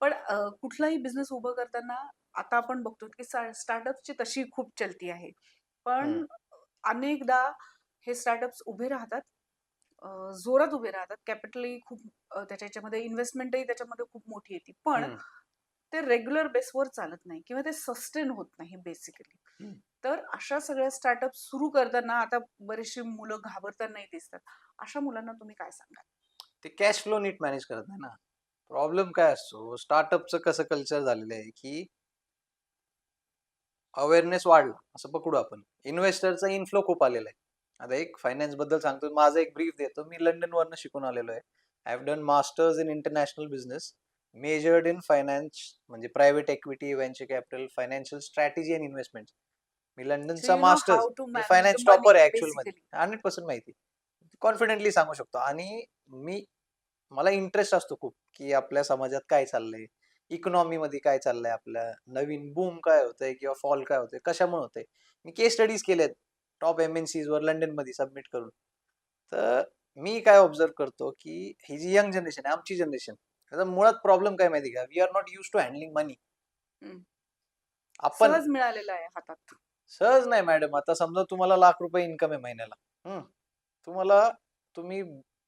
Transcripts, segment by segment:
पण कुठलाही बिझनेस उभं करताना आता आपण बघतो की स्टार्टअपची तशी खूप चलती आहे. पण. अनेकदा हे स्टार्टअप्स उभे राहतात. जोरात उभे राहतात. कॅपिटलही खूप अ, त्याच्या ह्याच्यामध्ये इन्व्हेस्टमेंटही त्याच्यामध्ये खूप मोठी येते. पण. ते रेग्युलर बेसवर चालत नाही किंवा ते सस्टेन होत नाही बेसिकली. तर अशा सगळ्या स्टार्टअप सुरू करताना आता बरीचशी मुलं घाबरतानाही दिसतात. अशा मुलांना तुम्ही काय सांगाल? ते कॅश फ्लो नीट मॅनेज करत नाही ना. प्रॉब्लेम काय असतो स्टार्टअपचं कसं कल्चर झालेलं आहे, की अवेअरनेस वाढला असं पकडू आपण. इन्व्हेस्टरचा इन्फ्लो खूप आलेला आहे. आता एक फायनान्सबद्दल सांगतो. माझा एक ब्रीफ देतो. मी लंडनवरनं शिकून आलेलो आहे. I have done masters in international business, majored in finance म्हणजे private equity, venture capital, financial strategy and investment. मी लंडनचा मास्टर्स फायनान्स टॉपर आहे ॲक्चुअलमध्ये. बेसिकली. 100% माहिती. कॉन्फिडेंटली सांगू शकतो आणि मी मला इंटरेस्ट असतो खूप, की आपल्या समाजात काय चाललंय? इकॉनॉमीमध्ये काय चाललंय आपल्या? नवीन बूम काय होतंय किंवा फॉल काय होतंय? कशामुळे होतंय? मी केस स्टडीज केल्यात टॉप एम-एन-सीजवर लंडनमध्ये सबमिट करून. तर मी काय ऑब्झर्व्ह करतो, की ही जी यंग जनरेशन आहे, आमची जनरेशन त्याचा मुळात प्रॉब्लेम काय माहिती का? We are not used to handling money. आपण सहज मिळालेलं आहे हातात. सहज नाही मॅडम. आता समजा तुम्हाला लाख रुपये इन्कम आहे महिन्याला. तुम्हाला तुम्ही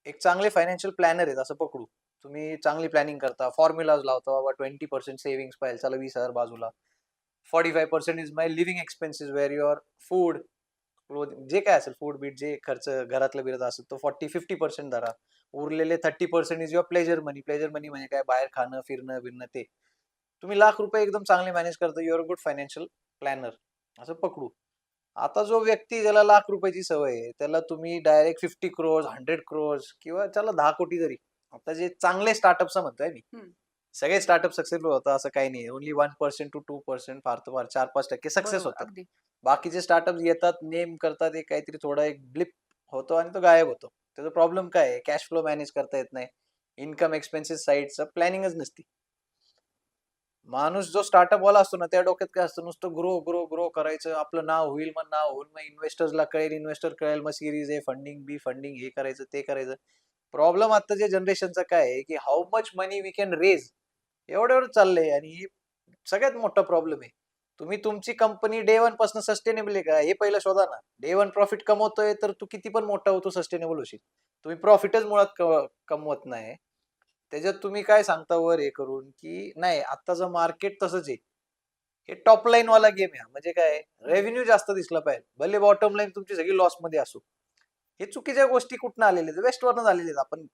एक चांगले फायनान्शियल प्लॅनर आहेत असं पकडू. तुम्ही चांगली प्लॅनिंग करता, फॉर्म्युलाज लावता बाबा ट्वेंटी पर्सेंट सेव्हिंग्स पाहिजे. चला 20,000 बाजूला. 45% is my living expenses where your food, clothing जे काय असेल फूड बीट जे खर्च घरातलं-बिरातलं असेल तो 40-50% धरा. उरलेले 30% is your pleasure money. Pleasure money म्हणजे काय बाहेर खाणं, फिरणं-बिरणं ते. तुम्ही लाख रुपये एकदम चांगले मॅनेज करता. युअर गुड फायनान्शियल प्लॅनर असं पकडू. आता जो व्यक्ती ज्याला लाख रुपयाची सवय आहे, त्याला तुम्ही डायरेक्ट 50 क्रोर्स, 100 क्रोर्स किंवा चला 10 कोटी जरी. आता जे चांगले स्टार्टअप्सचं म्हणतोय मी. सगळे स्टार्टअप सक्सेसफुल होतात असं काही नाही. ओन्ली 1% टू 2% फार तर फार 4-5% सक्सेस बरोबर. होतात. अगदी. बाकीचे स्टार्टअप्स येतात, नेम करतात, एक काहीतरी थोडा एक ब्लिप होतो आणि तो गायब होतो. त्याचा प्रॉब्लेम काय आहे? कॅश फ्लो मॅनेज करता येत नाही. इन्कम एक्सपेन्सेस साइडचं प्लॅनिंगच नसती. माणूस जो स्टार्टअपवाला असतो ना, त्या डोक्यात काय असतं नुसतं ग्रो, ग्रो, ग्रो करायचं. आपलं नाव होईल, मग नाव होईल, मग इन्व्हेस्टर्सला कळेल, इन्व्हेस्टर कळेल, मग series A funding, B funding हे करायचं, ते करायचं. प्रॉब्लेम आत्ताच्या जनरेशनचा काय आहे, की how much money we can raise एवढं-एवढं चाललंय आणि हे सगळ्यात मोठा प्रॉब्लेम आहे. तुम्ही तुमची कंपनी डे वनपासून सस्टेनेबल आहे का? हे पहिलं शोधा ना. डे वन प्रॉफिट कमवतोय, तर तू किती पण मोठा होतो सस्टेनेबल होशील. तुम्ही प्रॉफिटच मुळात कमवत नाही. त्याच्यात तुम्ही काय सांगता वर हे करून, की नाही आत्ताचं मार्केट तसंच आहे. हे टॉप लाईन वाला गेम आहे. म्हणजे काय रेव्हेन्यू जास्त दिसला पाहिजे. भले बॉटम लाईन तुमची सगळी लॉसमध्ये असो. हे चुकीच्या गोष्टी कुठनं आलेल्या आहेत? वेस्टवरनं आलेल्या आहेत. आपण